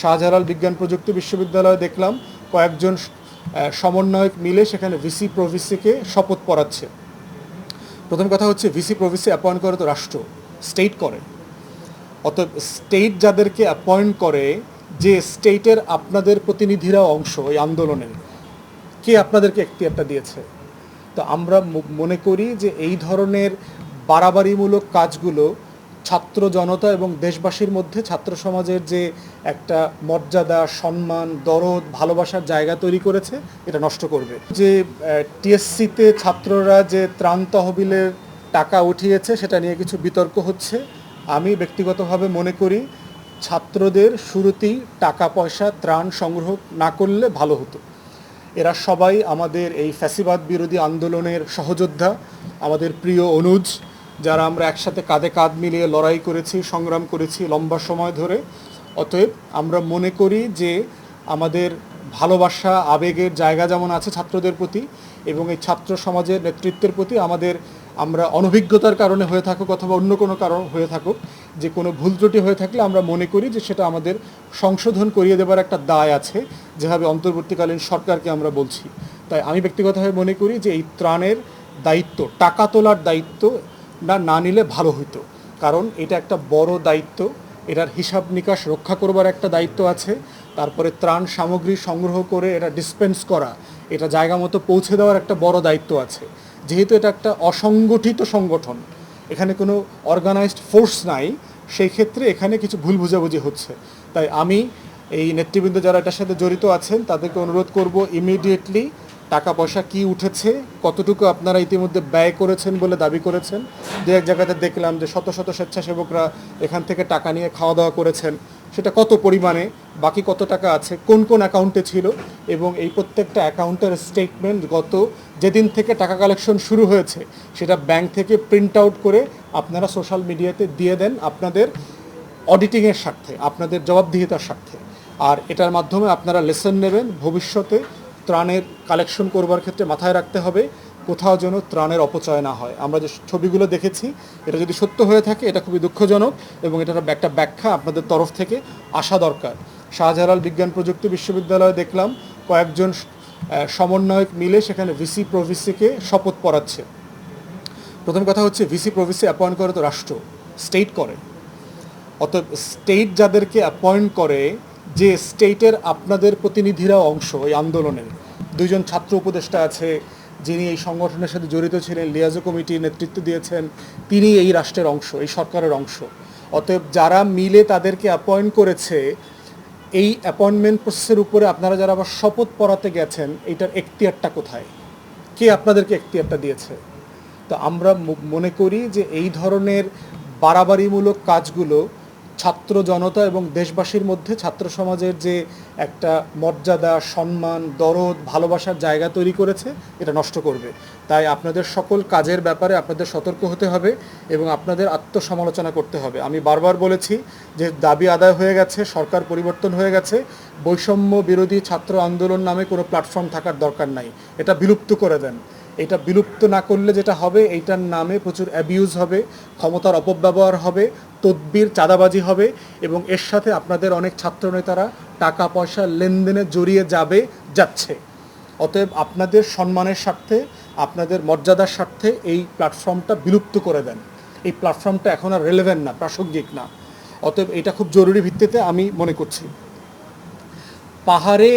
শাহজালাল বিজ্ঞান প্রযুক্তি বিশ্ববিদ্যালয়ে দেখলাম কয়েকজন সমন্বয়ক মিলে সেখানে ভিসি প্রভিসিকে শপথ পড়াচ্ছে। প্রথম কথা হচ্ছে ভিসি প্রভিসি অ্যাপয়েন্ট করে তো রাষ্ট্র স্টেট করে। অতএব স্টেট যাদেরকে অ্যাপয়েন্ট করে, যে স্টেটের আপনাদের প্রতিনিধিরা অংশ এই আন্দোলনের। কে আপনাদেরকে একটি একটা দিয়েছে? তো আমরা মনে করি যে এই ধরনের বাড়াবাড়িমূলক কাজগুলো ছাত্র জনতা এবং দেশবাসীর মধ্যে ছাত্র সমাজের যে একটা মর্যাদা, সম্মান, দরদ, ভালোবাসার জায়গা তৈরি করেছে, এটা নষ্ট করবে। যে টিএসসিতে ছাত্ররা যে ত্রাণ তহবিলের টাকা উঠিয়েছে, সেটা নিয়ে কিছু বিতর্ক হচ্ছে। আমি ব্যক্তিগতভাবে মনে করি, ছাত্রদের শুরুতেই টাকা, পয়সা, ত্রাণ সংগ্রহ না করলে ভালো হতো। এরা সবাই আমাদের এই ফ্যাসিবাদ বিরোধী আন্দোলনের সহযোদ্ধা, আমাদের প্রিয় অনুজ। যারা আমরা একসাথে কাঁধে কাঁধ মিলিয়ে লড়াই করেছি, সংগ্রাম করেছি লম্বা সময় ধরে। অতএব আমরা মনে করি যে আমাদের ভালোবাসা, আবেগের জায়গা যেমন আছে ছাত্রদের প্রতি এবং এই ছাত্র সমাজের নেতৃত্বের প্রতি আমাদের আমরা অনভিজ্ঞতার কারণে হয়ে থাকুক অথবা অন্য কোনো কারণ হয়ে থাকুক, যে কোনো ভুল ত্রুটি হয়ে থাকলে আমরা মনে করি যে সেটা আমাদের সংশোধন করিয়ে দেবার একটা দায় আছে যেভাবে অন্তর্বর্তীকালীন সরকারকে আমরা বলছি। তাই আমি ব্যক্তিগতভাবে মনে করি যে এই ত্রাণের দায়িত্ব, টাকা তোলার দায়িত্ব না না নিলে ভালো হতো কারণ এটা একটা বড় দায়িত্ব। এটার হিসাব নিকাশ রক্ষা করবার একটা দায়িত্ব আছে। তারপরে ত্রাণ সামগ্রী সংগ্রহ করে এটা ডিসপেন্স করা, এটা জায়গা মতো পৌঁছে দেওয়ার একটা বড় দায়িত্ব আছে। যেহেতু এটা একটা অসংগঠিত সংগঠন, এখানে কোনো অর্গানাইজড ফোর্স নাই, সেই ক্ষেত্রে এখানে কিছু ভুল বুঝাবুঝি হচ্ছে। তাই আমি এই নেতৃবৃন্দ যারা এটার সাথে জড়িত আছেন, তাদেরকে অনুরোধ করব ইমিডিয়েটলি টাকা পয়সা কি উঠেছে, কতটুকু আপনারা ইতিমধ্যে ব্যয় করেছেন বলে দাবি করেছেন? দু এক জায়গাতে দেখলাম যে শত শত স্বেচ্ছাসেবকরা এখান থেকে টাকা নিয়ে খাওয়া দাওয়া করেছেন। সেটা কত পরিমাণে, বাকি কত টাকা আছে, কোন কোন অ্যাকাউন্টে ছিল এবং এই প্রত্যেকটা অ্যাকাউন্টের স্টেটমেন্ট গত যেদিন থেকে টাকা কালেকশন শুরু হয়েছে, সেটা ব্যাংক থেকে প্রিন্ট আউট করে আপনারা সোশ্যাল মিডিয়াতে দিয়ে দেন আপনাদের অডিটিংয়ের স্বার্থে, আপনাদের জবাবদিহিতার স্বার্থে। আর এটার মাধ্যমে আপনারা লেসন নেবেন, ভবিষ্যতে ত্রাণের কালেকশন করবার ক্ষেত্রে মাথায় রাখতে হবে, কোথাও যেন ত্রাণের অপচয় না হয়। আমরা যে ছবিগুলো দেখেছি, এটা যদি সত্য হয়ে থাকে, এটা খুবই দুঃখজনক এবং এটার একটা ব্যাখ্যা আপনাদের তরফ থেকে আসা দরকার। শাহজালাল বিজ্ঞান প্রযুক্তি বিশ্ববিদ্যালয়ে দেখলাম, কয়েকজন সমন্বয়ক মিলে সেখানে ভিসি প্রভিসিকে শপথ পড়াচ্ছে। প্রথম কথা হচ্ছে, ভিসি প্রভিসি অ্যাপয়েন্ট করে তো রাষ্ট্র স্টেট করে। অতএব স্টেট যাদেরকে অ্যাপয়েন্ট করে যে স্টেটের আপনাদের প্রতিনিধিরা অংশ এই আন্দোলনের। দুইজন ছাত্র উপদেষ্টা আছে, যিনি এই সংগঠনের সাথে জড়িত ছিলেন, লিয়াজো কমিটির নেতৃত্ব দিয়েছেন, তিনি এই রাষ্ট্রের অংশ, এই সরকারের অংশ। অতএব যারা মিলে তাদেরকে অ্যাপয়েন্ট করেছে, এই অ্যাপয়েন্টমেন্ট প্রসেসের উপরে আপনারা যারা আবার শপথ পড়াতে গেছেন এইটার এখতিয়ারটা কোথায়? কে আপনাদেরকে এখতিয়ারটা দিয়েছে? তো আমরা মনে করি যে এই ধরনের বাড়াবাড়িমূলক কাজগুলো ছাত্র জনতা এবং দেশবাসীর মধ্যে ছাত্র সমাজের যে একটা মর্যাদা, সম্মান, দরদ, ভালোবাসার জায়গা তৈরি করেছে, এটা নষ্ট করবে। তাই আপনাদের সকল কাজের ব্যাপারে আপনাদের সতর্ক হতে হবে এবং আপনাদের আত্মসমালোচনা করতে হবে। আমি বারবার বলেছি যে দাবি আদায় হয়ে গেছে, সরকার পরিবর্তন হয়ে গেছে, বৈষম্য বিরোধী ছাত্র আন্দোলন নামে কোনো প্ল্যাটফর্ম থাকার দরকার নাই। এটা বিলুপ্ত করে দেন। এটা বিলুপ্ত না করলে যেটা হবে, এইটার নামে প্রচুর অ্যাবিউজ হবে, ক্ষমতার অপব্যবহার হবে, তদবির, চাঁদাবাজি হবে এবং এর সাথে আপনাদের অনেক ছাত্রনেতারা টাকা পয়সা লেনদেনে জড়িয়ে যাবে, যাচ্ছে। অতএব আপনাদের সম্মানের স্বার্থে, আপনাদের মর্যাদার স্বার্থে এই প্ল্যাটফর্মটা বিলুপ্ত করে দেন। এই প্ল্যাটফর্মটা এখন আর রেলেভেন্ট না, প্রাসঙ্গিক না। অতএব এটা খুব জরুরি ভিত্তিতে আমি মনে করছি। পাহাড়ে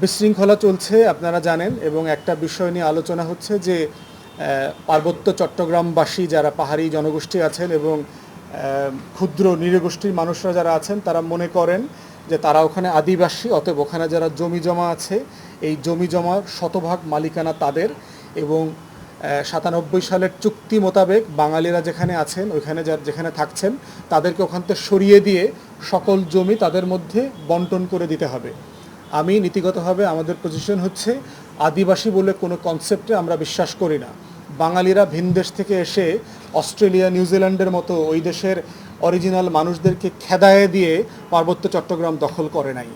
বিশৃঙ্খলা চলছে, আপনারা জানেন, এবং একটা বিষয় নিয়ে আলোচনা হচ্ছে যে পার্বত্য চট্টগ্রামবাসী যারা পাহাড়ি জনগোষ্ঠী আছেন এবং ক্ষুদ্র নৃগোষ্ঠীর মানুষরা যারা আছেন, তারা মনে করেন যে তারা ওখানে আদিবাসী, অতএব ওখানে যারা জমি জমা আছে, এই জমি জমার শতভাগ মালিকানা তাদের এবং সাতানব্বই সালের চুক্তি মোতাবেক বাঙালিরা যেখানে আছেন, ওইখানে যার যেখানে থাকছেন, তাদেরকে ওখান থেকে সরিয়ে দিয়ে সকল জমি তাদের মধ্যে বন্টন করে দিতে হবে। আমি নীতিগতভাবে আমাদের পজিশন হচ্ছে আদিবাসী বলে কোনো কনসেপ্টে আমরা বিশ্বাস করি না। বাঙালিরা ভিন দেশ থেকে এসে অস্ট্রেলিয়া নিউজিল্যান্ডের মতো ওই দেশের অরিজিনাল মানুষদেরকে খেদায়ে দিয়ে পার্বত্য চট্টগ্রাম দখল করে নাই।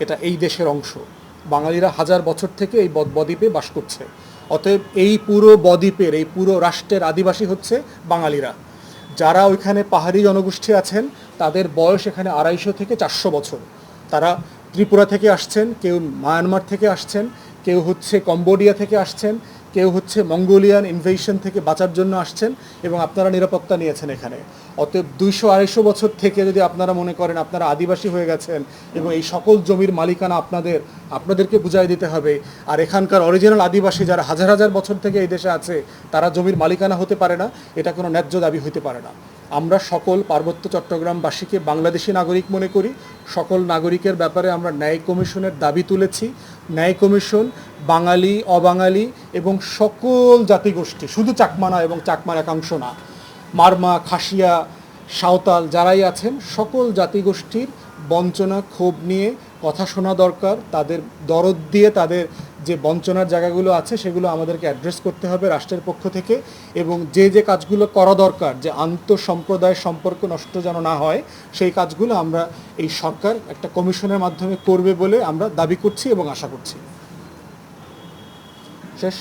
এটা এই দেশের অংশ। বাঙালিরা হাজার বছর থেকে এই বদ- বদ্বীপে বাস করছে। অতএব এই পুরো বদ্বীপের, এই পুরো রাষ্ট্রের আদিবাসী হচ্ছে বাঙালিরা। যারা ওইখানে পাহাড়ি জনগোষ্ঠী আছেন, তাদের বয়স এখানে আড়াইশো থেকে চারশো বছর। তারা ত্রিপুরা থেকে আসছেন, কেউ মায়ানমার থেকে আসছেন, কেউ হচ্ছে কম্বোডিয়া থেকে আসছেন, কেউ হচ্ছে মঙ্গোলিয়ান ইনভেশন থেকে বাঁচার জন্য আসছেন এবং আপনারা নিরাপত্তা নিয়েছেন এখানে। অতএব দুইশো আড়াইশো বছর থেকে যদি আপনারা মনে করেন আপনারা আদিবাসী হয়ে গেছেন এবং এই সকল জমির মালিকানা আপনাদের, আপনাদেরকে বুঝাই দিতে হবে। আর এখানকার অরিজিনাল আদিবাসী যারা হাজার হাজার বছর থেকে এই দেশে আছে, তারা জমির মালিকানা হতে পারে না, এটা কোনো ন্যায্য দাবি হতে পারে না। আমরা সকল পার্বত্য চট্টগ্রামবাসীকে বাংলাদেশি নাগরিক মনে করি। সকল নাগরিকের ব্যাপারে আমরা ন্যায় কমিশনের দাবি তুলেছি। ন্যায় কমিশন বাঙালি, অবাঙালি এবং সকল জাতিগোষ্ঠী, শুধু চাকমানা এবং চাকমার একাংশ না, মারমা, খাসিয়া, সাঁওতাল যারাই আছেন, সকল জাতিগোষ্ঠীর বঞ্চনা, ক্ষোভ নিয়ে কথা শোনা দরকার। তাদের দরদ দিয়ে তাদের যে বঞ্চনার জায়গাগুলো আছে, সেগুলো আমাদেরকে অ্যাড্রেস করতে হবে রাষ্ট্রের পক্ষ থেকে এবং যে যে কাজগুলো করা দরকার, যে আন্তঃসম্প্রদায় সম্পর্ক নষ্ট যেন না হয়, সেই কাজগুলো আমরা এই সরকার একটা কমিশনের মাধ্যমে করবে বলে আমরা দাবি করছি এবং আশা করছি। শেষ।